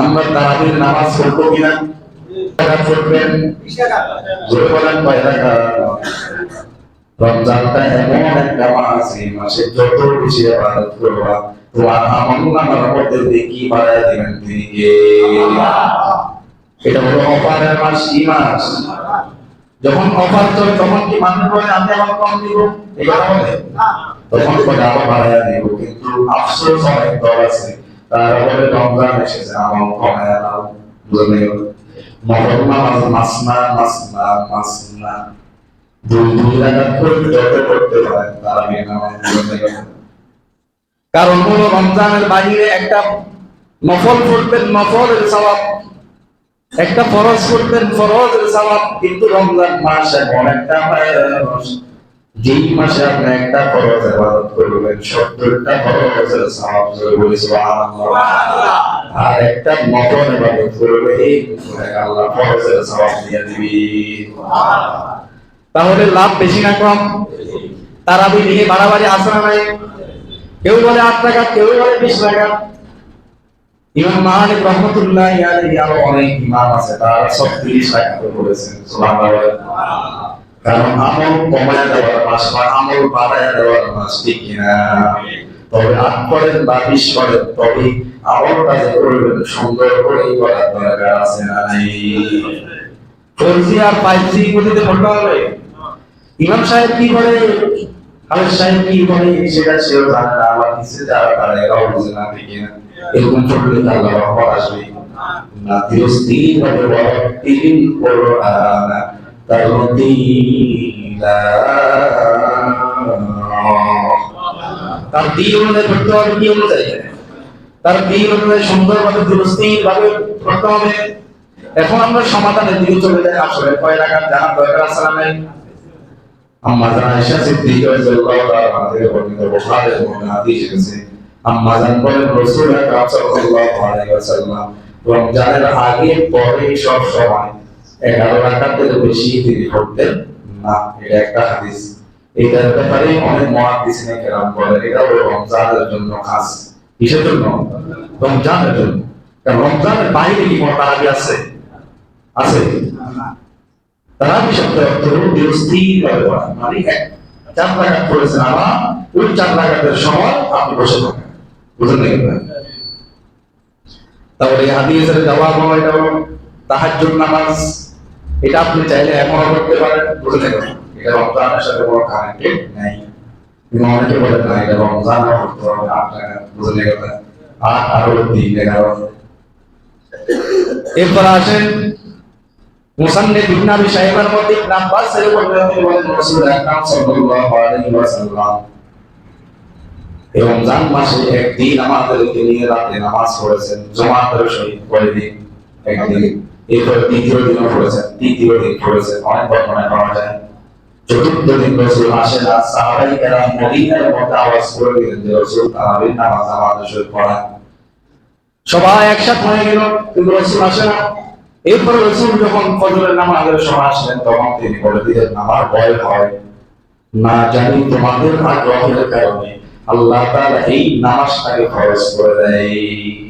আমরা তারাবির নামাজ পড়ব কিনা? বলেন রমজানটা এমন একটা মাস যত বেশি ইবাদত করবা তোমার আমল নামার মধ্যে বাড়ায় দিবেন তিনি এটা হলো অফারের মাস মাস। যখন অফার চলে, তখন কি মানুষ বলে, আমি আমার কম দিব? বলে। তখন বলে, আবার বাড়াইয়া দিব। কিন্তু আফসোস অনেক দল আছে। তারা কারণ হলো রমজানের বাইরে একটা নফল পড়বেন নফলের সওয়াব একটা ফরজ করবেন, ফরজের সওয়াব কিন্তু রমজান মাস এমন একটা যেই মাসে আপনি একটা ফরজ ইবাদত করবেন, সত্তরটা ফরজের সওয়াব সুবহানাল্লাহ। আর একটা ইবাদত এই আল্লাহ ফরজের সওয়াব দিয়ে তাহলে লাভ বেশি না কম? তারাবি নিয়ে বাড়াবাড়ি আসে নাই? কেউ বলে আট টাকা কেউ বলে বিশ টাকা। ইমাম মালিক রহমতুল্লাহ অনেক ইমাম আছে, তারা সব তিরিশ টাকা করে বলেছেন, সুবহানাল্লাহ। কারণ আমল কমায় দেওয়ার মাস বা আমল বাড়ায় দেওয়ার মাস ঠিক কিনা? তবে আট করেন বা বিশ করেন, তবে আমলটা যে করবেন সুন্দর করেই করার দরকার আছে না নাই? ফোরজি আর সাহেব কি করে করে সেটা সেও জানে না, আবার কিছু যারা তারা না, ঠিক না এরকম রহমত আসবে না তার দিন অনুযায়ী হবে কি অনুযায়ী? তার দিন অনুযায়ী সুন্দরভাবে ধীরস্থির ভাবে হবে এখন আমরা সমাধানের দিকে চলে যাই আসলে কয় রাখার জানার দরকার আছে না নাই? ওয়াসাল্লাম রমজানের আগে পরে সব সময় 11 রাকাতের বেশি তিনি পড়তেন না, এটা একটা হাদিস। এটার ব্যাপারে অনেক মানে চার রাকাত পড়েছেন আমার ওই চার রাকাতের সময় আপনি বসে থাকেন। জবাব এটা হলো তাহাজ্জুদ এটা আপনি চাইলে এমন করতে পারেন বলে বুঝলেন এটা রমজানের সাথে কোনো কানেক্টেড নাই। অনেকে বলে না, এটা রমজান করতে হবে আট টাকা বুঝলেন কথা। আট আরও তিন এগারো এরপর আসেন মুসান্নে মধ্যে বলেন রাসূল আকরাম সাল্লাল্লাহু আলাইহি এই রমজান মাসে একদিন আমাদেরকে নিয়ে রাতে নামাজ পড়েছেন জমাতের সহিত কয়েকদিন একদিন। এরপর দ্বিতীয় দিনও পড়েছেন, তৃতীয় দিন পড়েছেন, অনেক বর্ণনায় পাওয়া যায়। চতুর্থ দিন রসুল আসেন আর সাহাবাই কেরাম মদিনার মধ্যে আওয়াজ করে দিলেন যে রসুল তারাবির নামাজ আমাদের সহিত পড়ান। সবাই একসাথে হয়ে গেল, কিন্তু রসুল আসে না। এরপরে রসুল যখন ফজরের নামাজের সময় আসলেন, তখন তিনি বলে দিলেন, আমার ভয় হয় না জানি তোমাদের আগ্রহের কারণে। আল্লাহ তাআলা এই নামাজটাকে খরচ করে দেয়।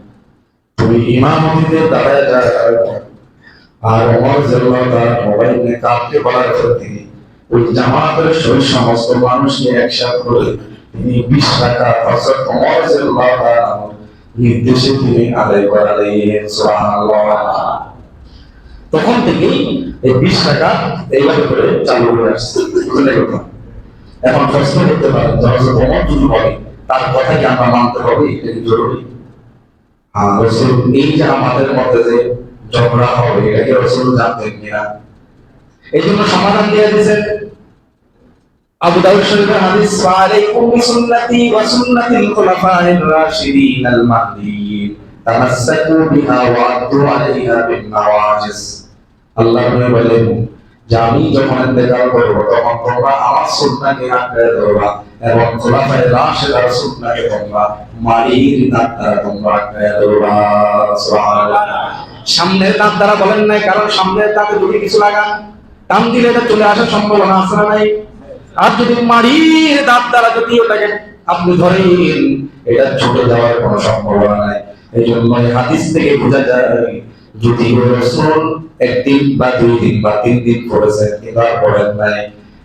তুমি ইমামতিতে দাঁড়ায় দাঁড়ায় আর ওমর রাদিয়াল্লাহু তাআলা উবাই ইবনে কাবকে বলার পর তিনি ওই জামাতের সহিত সমস্ত মানুষকে একসাথে করে তিনি বিশ টাকা হযরত ওমর রাদিয়াল্লাহু তাআলা নির্দেশে তিনি আদায় করালেন তখন থেকেই এই বিশ টাকা এইভাবে করে চালু হয়ে আসছে। এখন প্রশ্ন করতে পারেন জনসে ভ্রমণ যদি বলে, তার কথা কি আমরা মানতে হবে? এটা জরুরি? রসুল এই যে আমাদের মধ্যে যে ঝগড়া হবে, এটা কি রসুল জানতেন কিনা? এই জন্য সমাধান দিয়ে দিয়েছেন আবু দাউদ শরীফের হাদিস আলাইকুম বিসুন্নতি ওয়া সুন্নাতিল রাশিদিন আল তামাসসাকু বিহা ওয়া আলাইহা বিন নাওয়াজিস। আল্লাহ বলেন যে আমি যখন ইন্তেকাল করব, তখন তোমরা আমার সুন্নাহকে আঁকড়ে ধরবা। এবং খোলাফায়ে রাশিদার সুন্নাহকে তোমরা মারির দাঁত দ্বারা তোমরা সামনের দাঁত দ্বারা বলেন নাই, কারণ সামনের দাঁতে যদি কিছু লাগান, টান দিলে এটা চলে আসার সম্ভাবনা আছে না নাই? আর যদি মারির দাঁত দ্বারা যদি ওটাকে আপনি ধরেন, এটা ছুটে যাওয়ার কোনো সম্ভাবনা নাই। এই জন্য হাদিস থেকে বোঝা যায়, যদি রসুল একদিন বা দুই দিন বা তিন দিন করেছেন, এবার পড়েন নাই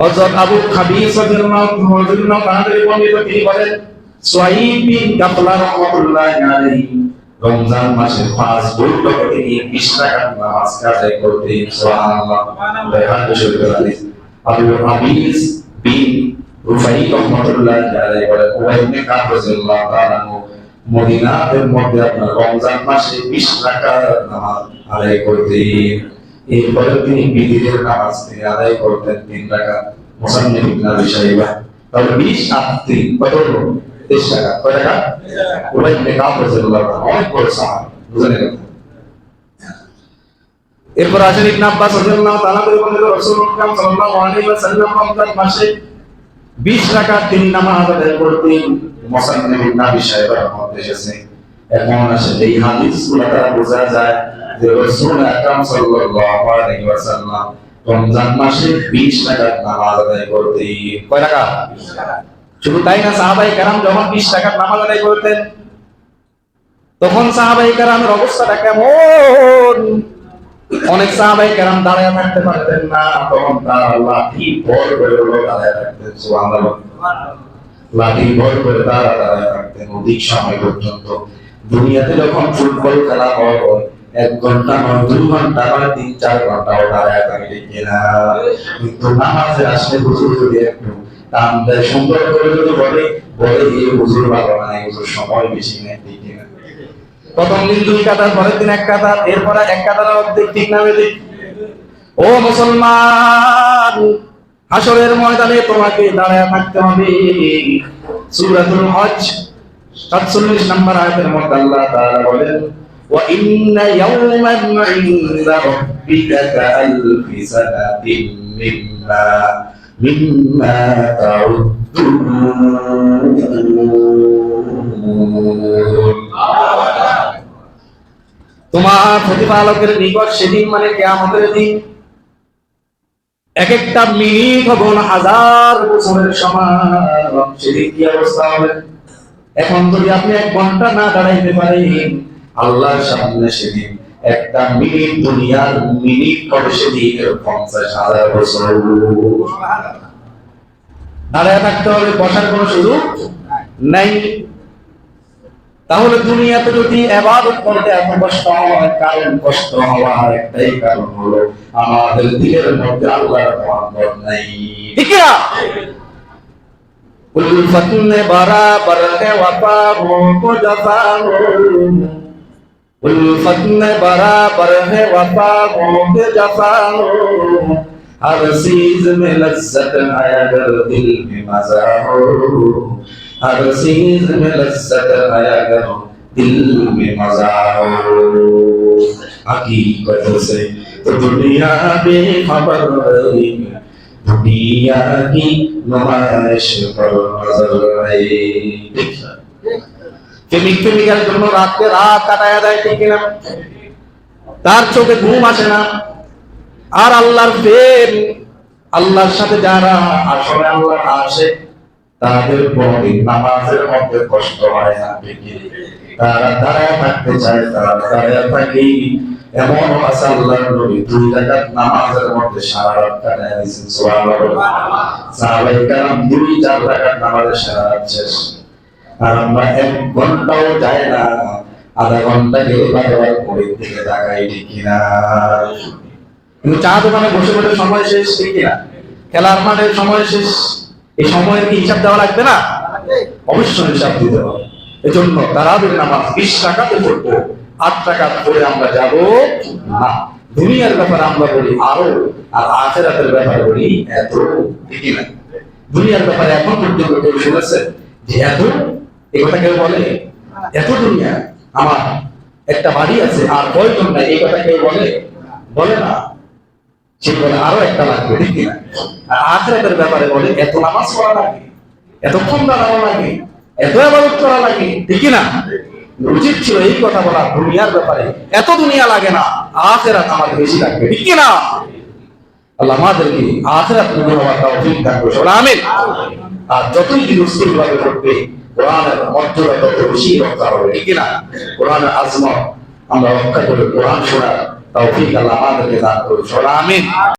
হযরত আবু খাবিস রমজান মাসের পাঁচ নামাজ রমজান মাসে বিশ নামাজ আদায় করতেন। এরপরে তিনি বিদিনের নামাজ তিনি আদায় করতেন, তিন টাকা মোসান্নিফ ইবনে আবি শাইবা। তাহলে 20 আর 3 কত হলো? 23 টাকা। কয় টাকা? উবাই ইবনে কাব অনেক বড় সাহাবী, বুঝলেন এরপর আসেন ইবনে আব্বাস রাদিয়াল্লাহু তাআলা বলেন রাসূলুল্লাহ সাল্লাল্লাহু আলাইহি ওয়াসাল্লাম, রমজান মাসে 20 রাকাত তিনি নামাজ আদায় করতেন। মোসান্নিফ ইবনে আবি শাইবার মধ্যে এসেছে। এখন আসলে এই হাদিসগুলো দ্বারা বোঝা যায় যে রাসূল আকরাম সাল্লাল্লাহু আলাইহি ওয়াসাল্লাম রমজান মাসে 20 টাকা নামাজ আদায় করতেন। কয় টাকা শুধু তাই না সাহাবাই কেরাম যখন 20 টাকার নামাজ আদায় করতেন, তখন সাহাবাই কেরামের অবস্থাটা কেমন? অনেক সাহাবাই কেরাম দাঁড়ায় থাকতে পারতেন না, তখন তারা লাঠি ভর করে লোক দাঁড়ায় থাকতেন, সুবহানাল্লাহ। লাঠি ভর করে তারা দাঁড়ায় থাকতেন অধিক সময় পর্যন্ত। দুনিয়াতে যখন ফুটবল খেলা হয় এক ঘণ্টা নয়, দুই ঘণ্টা নয়, তিন, চার ঘন্টাও দাঁড়ায় থাকে কিনা কিন্তু নামাজে আসলে হুজুর যদি একটু টান দেয়, সুন্দর করে যদি বলে বলে এই হুজুর ভালো না, এই হুজুর সময় বেশি নেয়, ঠিক প্রথম দিন দুই কাতার, পরের দিন এক কাতার, এরপরে এক কাতার অর্ধেক ঠিক দিক ও মুসলমান হাসরের ময়দানে তোমাকে দাঁড়ায় থাকতে হবে। সূরাতুল হজ 47 নম্বর আয়াতের মধ্যে আল্লাহ বলেন ইন্না ইয়াওমান ইনদা রাব্বিকা কাআলফি সানাতিন মিম্মা মিম্মা তোমার প্রতিপালকের নিকট সেদিন মানে কেয়ামতের দিন এক একটা মিনিট হবে না হাজার বছরের সমান। সেদিন কি অবস্থা হবে? এখন যদি আপনি এক ঘণ্টা না দাঁড়াইতে পারেন আল্লাহর সামনে সেদিন একটা মিনি দুনিয়ার মিনি করে সেদিন পঞ্চাশ হাজার বছর দাঁড়ায় থাকতে হবে, বসার কোনো সুযোগ নাই। তাহলে দুনিয়াতে যদি এবাদত করতে এত কষ্ট হওয়ার কারণ কষ্ট হওয়ার একটাই কারণ হলো আমাদের দিলের মধ্যে আল্লাহর মহাব্বত নাই। ঠিক না কুল ফতনে বারা বরতে ওয়াফা হো কো জাফা হো उल्फत ने बराबर है वफा के जफा हर चीज़ में लज्जत है अगर दिल में मज़ा हो। हर चीज़ में लज्जत है अगर दिल में मज़ा हो। हकीकत से तो दुनिया बेखबर दुनिया की नुमाइश पर नज़र है প্রেমিক প্রেমিকার জন্য রাতকে রাত কাটায় দেয় ঠিক না? তার চোখে ঘুম আসে না। আর আল্লাহর প্রেম, আল্লাহর সাথে যারা আসলে আল্লাহ আসে, তাদের কোনদিন নামাজের মধ্যে কষ্ট হয় না তারা দাঁড়ায় থাকতে চায়, তারা দাঁড়ায় থাকে। এমন আল্লাহর নবী, দুই রাকাত নামাজের মধ্যে সারা রাত কাটায় দিয়েছেন, সুবহানাল্লাহ। সাহাবায়ে দুই, চার রাকাত নামাজে সারা রাত শেষ। আর আমরা এক ঘন্টাও যায় না। আধা ঘণ্টা গেলে বারবার ঘড়ির দিকে তাকাই কিনা কিন্তু চা দোকানে বসে বসে সময় শেষ, ঠিক কিনা? খেলার মাঠের সময় শেষ এই সময়ের কি হিসাব দেওয়া লাগবে না? অবশ্যই হিসাব দিতে হবে। এজন্য তারাবির নামাজ বিশ টাকাতে পড়ব, আট টাকা পড়ে আমরা যাব না। দুনিয়ার ব্যাপারে আমরা বলি আরও, আর আখেরাতের ব্যাপারে বলি এত ঠিকই না দুনিয়ার ব্যাপারে এখন পর্যন্ত কেউ শুনেছে যে এত এই কথা কেউ বলে? এত দুনিয়া, আমার একটা বাড়ি আছে, আর কয়জন নাই, এই কথা কেউ বলে? বলে না। সে বলে, আরও একটা লাগবে। ঠিক কিনা আর আখেরাতের ব্যাপারে বলে, এত নামাজ পড়া লাগে এতক্ষণ দাঁড়ানো লাগে, এত আবাদত করা লাগে। ঠিক না উচিত ছিল এই কথা বলা, দুনিয়ার ব্যাপারে এত দুনিয়া লাগে না, আখেরাত আমাদের বেশি লাগবে। ঠিক না আল্লাহ আমাদেরকে আখেরাত মনে হওয়ার দান করুন। বলে, আমিন। আর যতই ভাবে করবে কোরআনের মর্যাদা কত বেশি রক্ষা হবে, ঠিক না কোরআনের আজমত আমরা রক্ষা করে কোরআন শোনার তৌফিক আল্লাহ আমাদেরকে দান করুন। আমিন।